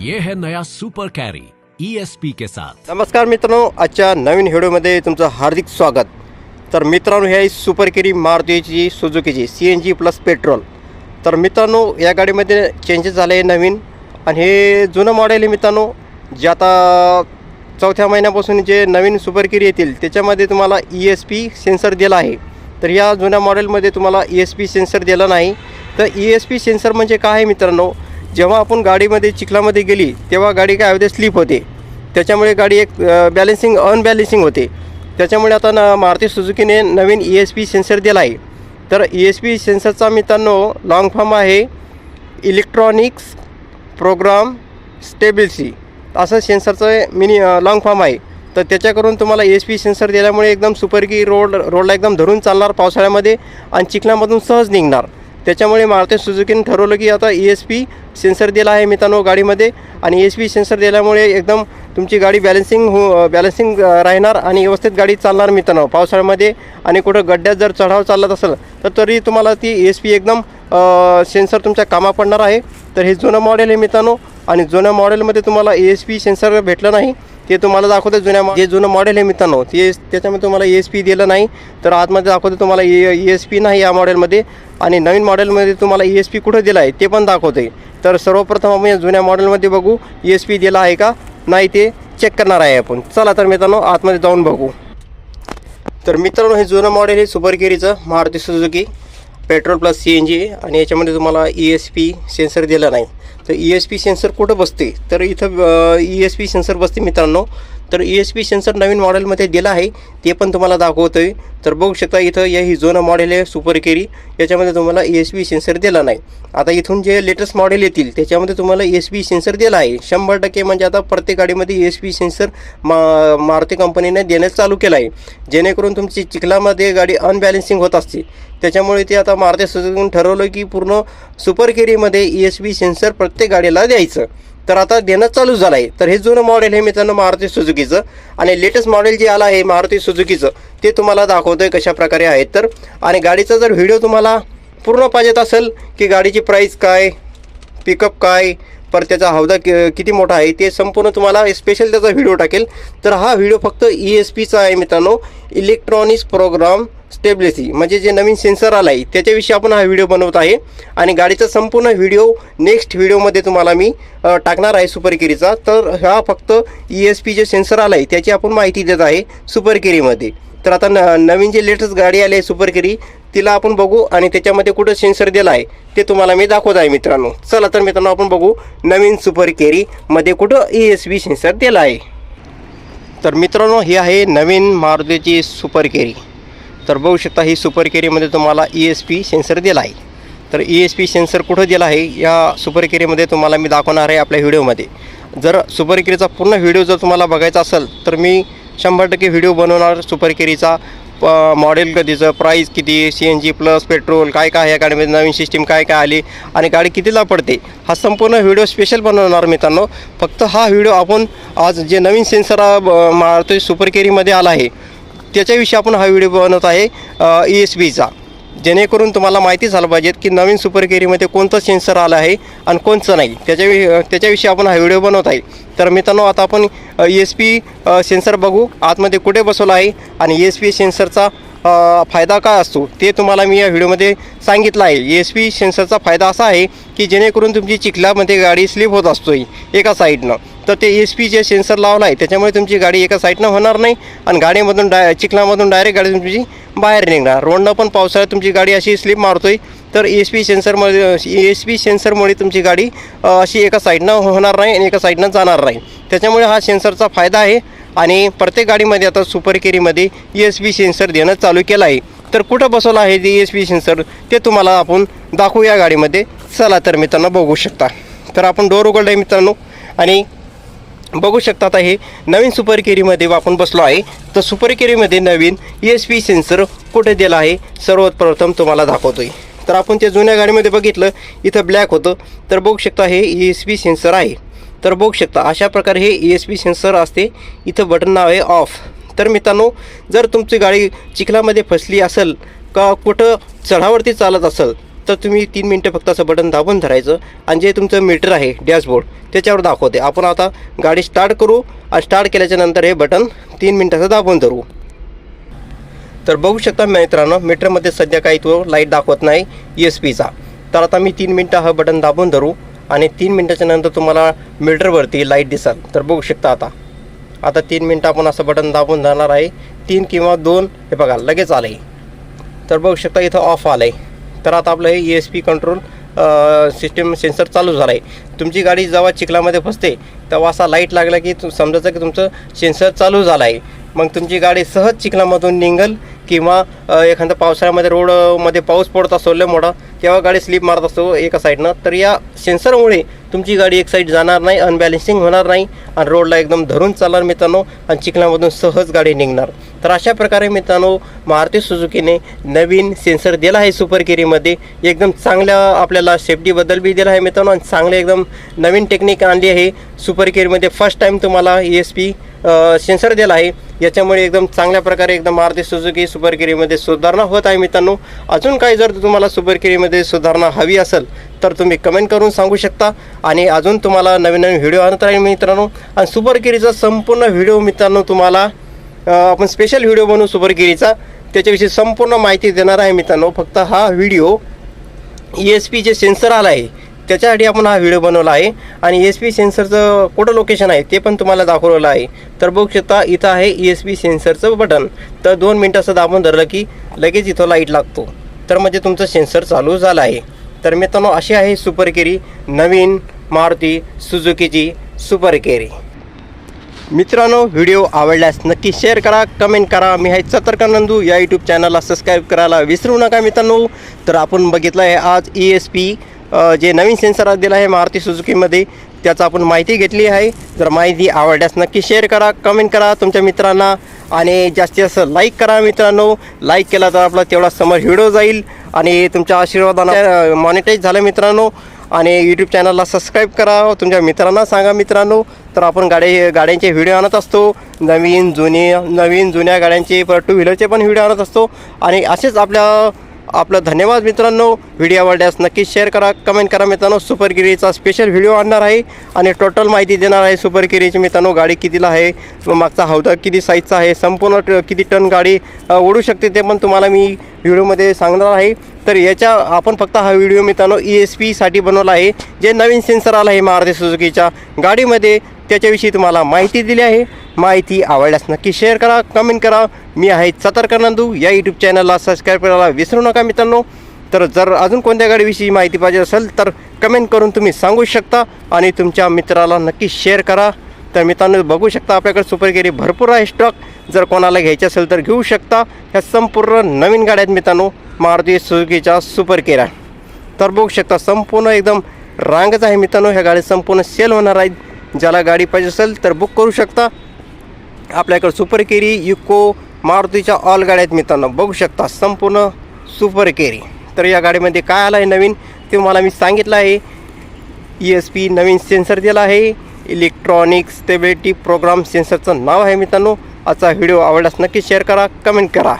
ये है नया सुपर कैरी ईएसपी के साथ। नमस्कार मित्रांनो आजच्या नवीन व्हिडिओमध्ये तुमचं हार्दिक स्वागत. तर मित्रांनो ही आहे सुपर केरी मारुतीची सुजुकीची C N G plus petrol तर मित्रांनो या गाडीमध्ये चेंजेस झाले आहे नवीन. आणि हे जुनं मॉडेल आहे मित्रांनो जे आता चौथ्या महिन्यापासून जे नवीन सुपर केरी येतील त्याच्यामध्ये तुम्हाला ई एस पी सेन्सर दिला आहे. तर या जुन्या मॉडेलमध्ये तुम्हाला ई एस पी सेन्सर दिला नाही. तर ई एस पी सेन्सर म्हणजे काय आहे मित्रांनो? जेव्हा आपण गाडीमध्ये चिखलामध्ये गेली तेव्हा गाडी काय होते? स्लिप होते. त्याच्यामुळे गाडी एक बॅलेन्सिंग अनबॅलेन्सिंग होते. त्याच्यामुळे आता न मारुती सुझुकीने नवीन ई एस पी सेन्सर दिला आहे. तर ई एस पी सेन्सरचा मित्रांनो लॉंग फॉर्म आहे. इलेक्ट्रॉनिक्स प्रोग्राम स्टेबिलिटी असं सेन्सरचं मिनी लॉंग फॉर्म आहे. तर त्याच्याकडून तुम्हाला एस पी सेन्सर दिल्यामुळे एकदम सुपरकी रोड रोडला एकदम धरून चालणार पावसाळ्यामध्ये आणि चिखलामधून सहज निघणार. त्याच्यामुळे मारुती सुझुकीने ठरवलं की आता ई एस पी सेन्सर दिला आहे मित्रांनो गाडीमध्ये. आणि ई एस पी सेन्सर दिल्यामुळे एकदम तुमची गाडी बॅलन्सिंग हो बॅलन्सिंग राहणार आणि व्यवस्थित गाडी चालणार मित्रांनो. पावसाळ्यामध्ये आणि कुठं गड्ड्यात जर चढाव चालत असेल तर तरी तुम्हाला ती ई एस पी एकदम सेन्सर तुमच्या कामा पडणार आहे. तर हे जुनं मॉडेल आहे मित्रांनो. आणि जुन्या मॉडेलमध्ये तुम्हाला ए एस पी सेन्सर भेटलं नाही. ते तुम्हाला दाखवतं जुन्या जे जुनं मॉडेल आहे मित्रांनो ते त्याच्यामध्ये तुम्हाला ई एस पी दिलं नाही. तर आतमध्ये दाखवतं तुम्हाला ए एस पी नाही या मॉडेलमध्ये आणि नवीन मॉडेलमध्ये तुम्हाला ई एस पी कुठं दिला आहे ते पण दाखवते तर सर्वप्रथम आपण या जुन्या मॉडेलमध्ये बघू ई एस पी दिला आहे का? नाही ते चेक करणार आहे आपण. चला तर मित्रांनो आतमध्ये जाऊन बघू. तर मित्रांनो हे जुनं मॉडेल हे super केरीचं Maruti Suzuki petrol plus C N G आणि याच्यामध्ये तुम्हाला ई एस पी सेन्सर दिला नाही. तर ई एस पी सेन्सर कुठं बसते? तर इथं ई एस पी सेन्सर बसते मित्रांनो. तर ई एस पी सेन्सर नवीन मॉडेलमध्ये दिलं आहे. ते पण तुम्हाला दाखवतो आहे तर बघू शकता इथं या ही जुनं मॉडेल आहे सुपर केरी याच्यामध्ये तुम्हाला ई एस पी सेन्सर दिला नाही. आता इथून जे लेटेस्ट मॉडेल येतील त्याच्यामध्ये तुम्हाला ई एस पी सेन्सर दिला आहे. शंभर टक्के म्हणजे आता प्रत्येक गाडीमध्ये ई एस पी सेन्सर मा मारुती कंपनीने देण्यास चालू केलं आहे. जेणेकरून तुमची चिखलामध्ये गाडी अनबॅलेन्सिंग होत असते. त्याच्यामुळे ते आता मारुती सुझुकीने ठरवलं की पूर्ण सुपर केरीमध्ये ई एस पी सेन्सर प्रत्येक गाडीला द्यायचं. तर आता देणं चालू झालं आहे तर हे जुनं मॉडेल हे मित्रांनो मारुती सुझुकीचं आणि लेटेस्ट मॉडेल जे आलं आहे मारुती सुझुकीचं ते तुम्हाला दाखवतोय कशा प्रकारे आहे तर. आणि गाडीचा जर व्हिडिओ तुम्हाला पूर्ण पाहिजेत असेल की गाडीची प्राईस काय पिकअप काय पर त्याचा हौदा कि किती मोठा आहे ते संपूर्ण तुम्हाला स्पेशल त्याचा व्हिडिओ टाकेल. तर हा व्हिडिओ फक्त ई एस पीचा आहे मित्रांनो. इलेक्ट्रॉनिक्स प्रोग्राम स्टेबिलिटी म्हणजे जे नवीन सेन्सर आला आहे त्याच्याविषयी आपण हा व्हिडिओ बनवत आहे. आणि गाडीचा संपूर्ण व्हिडिओ नेक्स्ट व्हिडिओमध्ये तुम्हाला मी टाकणार आहे सुपर केरीचा तर हा फक्त ई एस पी जे सेन्सर आला आहे त्याची आपण माहिती देत आहे सुपर केरीमध्ये तर आता न नवीन जे लेटेस्ट गाडी आली आहे सुपर केरी तिला आपण बघू आणि त्याच्यामध्ये कुठं सेन्सर दिला आहे ते तुम्हाला मी दाखवत आहे मित्रांनो. चला तर मित्रांनो आपण बघू नवीन सुपर केरीमध्ये कुठं ई एस पी सेन्सर दिला आहे. तर मित्रांनो ही आहे नवीन मारुतीची सुपर केरी तर बघू शकता ही सुपर केरीमध्ये तुम्हाला ई एस पी सेन्सर दिला आहे. तर ई एस पी सेन्सर कुठं दिला आहे? या सुपर केरीमध्ये तुम्हाला मी दाखवणार आहे आपल्या व्हिडिओमध्ये. जर सुपर केरीचा पूर्ण व्हिडिओ जर तुम्हाला बघायचा असेल तर मी शंभर टक्के व्हिडिओ बनवणार सुपर केरीचा. मॉडेल कधीचं प्राईस किती C N G plus petrol काय काय या गाडीमध्ये नवीन सिस्टीम काय काय आली? आणि गाडी कितीला पडते? हा संपूर्ण व्हिडिओ स्पेशल बनवणार मित्रांनो. फक्त हा व्हिडिओ आपण आज जे नवीन सेन्सर मारतोय सुपर केरीमध्ये आला आहे त्याच्याविषयी आपण हा व्हिडिओ बनवत आहे ई एस बीचा जेणेकरून तुम्हाला माहिती झालं पाहिजेत की नवीन सुपर केरीमध्ये कोणतं सेन्सर आलं आहे आणि कोणतं नाही. त्याच्यावि त्याच्याविषयी आपण हा व्हिडिओ बनवत आहे. तर मित्रांनो आता आपण ई एस पी सेन्सर बघू. आतमध्ये कुठे बसवलं आहे आणि ई एस पी सेन्सरचा फायदा काय असतो ते तुम्हाला मी या व्हिडिओमध्ये सांगितलं आहे. ई एस पी सेन्सरचा फायदा असा आहे की जेणेकरून तुमची चिखलामध्ये गाडी स्लिप होत असतो एका साईडनं. तर ते एस पी जे सेन्सर लावलं आहे त्याच्यामुळे तुमची गाडी एका साईडनं होणार नाही आणि गाडीमधून डाय चिखलामधून डायरेक्ट गाडी तुमची बाहेर निघणार. रोडनं पण पावसाळ्यात तुमची गाडी अशी स्लिप मारतोय. तर एस पी सेन्सरमध्ये एस पी सेन्सरमुळे तुमची गाडी अशी एका साईडनं होणार नाही आणि एका साईडनं जाणार नाही. त्याच्यामुळे हा सेन्सरचा फायदा आहे आणि प्रत्येक गाडीमध्ये आता सुपर केरीमध्ये एस पी सेन्सर देणं चालू केलं आहे. तर कुठं बसवलं आहे ते एस पी सेन्सर ते तुम्हाला आपण दाखवू या गाडीमध्ये. चला तर मित्रांनो बघू शकता. तर आपण डोर उघडलं आहे मित्रांनो. आणि बघू शकता आता हे नवीन सुपर केरीमध्ये आपण बसलो आहे. तर सुपर केरीमध्ये नवीन ई एस पी सेन्सर कुठे दिला आहे? सर्वप्रथम तुम्हाला दाखवतोय. तर आपण त्या जुन्या गाडीमध्ये बघितलं इथं ब्लॅक होतं. तर बघू शकता हे ई एस पी सेन्सर आहे. तर बघू शकता अशा प्रकारे हे ई एस पी सेन्सर असते. इथं बटन नाव आहे ऑफ तर मित्रांनो जर तुमची गाडी चिखलामध्ये फसली असेल का कुठं चढावरती चालत असेल तर तुम्ही तीन मिनटं फक्त असं बटन दाबून धरायचं आणि जे तुमचं मीटर आहे डॅशबोर्ड त्याच्यावर दाखवते. आपण आता गाडी स्टार्ट करू आणि स्टार्ट केल्याच्यानंतर हे बटन तीन मिनटाचं दाबून धरू. तर बघू शकता मित्रांनो मीटरमध्ये सध्या काही तो लाइट दाखवत नाही एस पीचा तर आता मी तीन मिनटं हा बटन दाबून धरू आणि तीन मिनटाच्या नंतर तुम्हाला मीटरवरती लाइट दिसाल. तर बघू शकता आता. आता तीन मिनटं आपण असं बटन दाबून धरणार आहे. तीन किंवा दोन हे बघा लगेच आलं आहे तर बघू शकता इथं ऑफ आलं आहे तर आता आपलं हे E S P control system sensor चालू झाला आहे तुमची गाडी जेव्हा चिखलामध्ये फसते तेव्हा असा लाइट लागला की समजायचं की तुमचं सेन्सर चालू झालं आहे मग तुमची गाडी सहज चिखलामधून निघल किंवा एखाद्या पावसाळ्यामध्ये रोडमध्ये पाऊस पडत असतो लय मोठा तेव्हा गाडी स्लिप मारत असतो एका साईडनं तर या सेन्सरमुळे तुमची गाडी एक साईड जाणार नाही अनबॅलेन्सिंग होणार नाही आणि रोडला एकदम धरून चालणार मित्रांनो आणि चिखलामधून सहज गाडी निघणार. तर अशा प्रकारे मित्रांनो मारुती सुझुकीने नवीन सेन्सर दिला आहे सुपर केरीमध्ये एकदम चांगल्या आपल्याला सेफ्टीबद्दल बी दिला आहे मित्रांनो आणि चांगले एकदम नवीन टेक्निक आणली आहे. सुपर केरीमध्ये फर्स्ट टाईम तुम्हाला ई एस पी सेन्सर दिला आहे. याच्यामुळे एकदम चांगल्या प्रकारे एकदम मारुती सुझुकी सुपर केरीमध्ये सुधारणा होत आहे मित्रांनो. अजून काही जर तुम्हाला सुपर केरीमध्ये सुधारणा हवी असेल तर तुम्ही कमेंट करून सांगू शकता. आणि अजून तुम्हाला नवीन नवीन व्हिडिओ आणत राहील मित्रांनो. आणि सुपर केरीचा संपूर्ण व्हिडिओ मित्रांनो तुम्हाला आपण स्पेशल व्हिडिओ बनवू सुपर केरीचा त्याच्याविषयी संपूर्ण माहिती देणार आहे मित्रांनो. फक्त हा व्हिडिओ ई एस पी जे सेन्सर आला आहे. त्याच्यासाठी आपण हा व्हिडिओ बनवला आहे. आणि एस पी सेन्सरचं कुठं लोकेशन आहे ते पण तुम्हाला दाखवलेलं आहे. तर बघू शकता इथं आहे ई एस पी सेन्सरचं बटन तर दोन मिनटाचं दाबून धरलं की लगेच इथं लाइट लागतो. तर म्हणजे तुमचं सेन्सर चालू झालं आहे. तर मित्रांनो अशी आहे सुपर केरी नवीन मारुती सुजुकीची सुपर केरी मित्रांनो व्हिडिओ आवडल्यास नक्की शेअर करा कमेंट करा. मी आहे सतर्क नंदू. या यूट्यूब चॅनलला सबस्क्राईब करायला विसरू नका मित्रांनो. तर आपण बघितलं आहे आज ई एस पी जे नवीन सेन्सर दिलं दिला आहे मारुती सुझुकीमध्ये त्याचा आपण माहिती घेतली आहे. जर माहिती आवडल्यास नक्की शेअर करा कमेंट करा तुमच्या मित्रांना. आणि जास्तीत जास्त लाईक करा मित्रांनो. लाईक केला तर आपला तेवढा समोर व्हिडिओ जाईल. आणि तुमच्या आशीर्वादानं मॉनिटाईज झालं मित्रांनो. आणि यूट्यूब चॅनलला सबस्क्राईब करा. तुमच्या मित्रांना सांगा मित्रांनो. तर आपण गाडी गाड्यांचे व्हिडिओ आणत असतो. नवीन जुने नवीन जुन्या गाड्यांचे पर टू व्हीलरचे पण व्हिडिओ आणत असतो. आणि असेच आपल्या आपलं धन्यवाद मित्रांनो. व्हिडिओ आवडल्यास नक्कीच शेअर करा कमेंट करा मित्रांनो. सुपरगिरीचा स्पेशल व्हिडिओ आणणार आहे. आणि टोटल माहिती देणार आहे सुपरगिरीची मित्रांनो. गाडी कितीला आहे? मागचा हौदा किती साईजचा आहे? संपूर्ण ट- किती टन गाडी ओढू शकते ते पण तुम्हाला मी व्हिडिओमध्ये सांगणार आहे. तर याच्या आपण फक्त हा व्हिडिओ मित्रांनो ई एस पीसाठी बनवला आहे. जे नवीन सेन्सर आला आहे मारुती सुझुकीच्या गाडीमध्ये त्याच्याविषयी तुम्हाला माहिती दिली आहे. माहिती आवडल्यास नक्की शेअर करा कमेंट करा. मी आहे सतर्क नंदू. या यूट्यूब चॅनलला सबस्क्राईब करायला विसरू नका मित्रांनो. तर जर अजून कोणत्या गाडीविषयी माहिती पाहिजे असेल तर कमेंट करून तुम्ही सांगू शकता आणि तुमच्या मित्राला नक्की शेअर करा. तर मित्रांनो बघू शकता आपल्याकडे केरी भरपूर आहे. स्टॉक जर कोणाला घ्यायचे असेल तर घेऊ शकता. ह्या संपूर्ण नवीन गाड्या आहेत मित्रांनो मारुती सुझुकीच्या सुपर केरा. तर बघू शकता संपूर्ण एकदम रांगच आहे मित्रांनो ह्या गाडी संपूर्ण सेल होणार आहेत ज्याला गाडी पाहिजे असेल तर बुक करू शकता. आपल्याकडे सुपर केरी इको मारुतीच्या ऑल गाड्या आहेत मित्रांनो बघू शकता संपूर्ण सुपर केरी. तर या गाडीमध्ये काय आलं आहे नवीन ते मला मी सांगितलं आहे. ई एस पी नवीन सेन्सर दिला आहे. इलेक्ट्रॉनिक्स स्टेबिलिटी प्रोग्राम सेन्सरचं नाव आहे मित्रांनो. आजचा व्हिडिओ आवडल्यास नक्की शेअर करा कमेंट करा.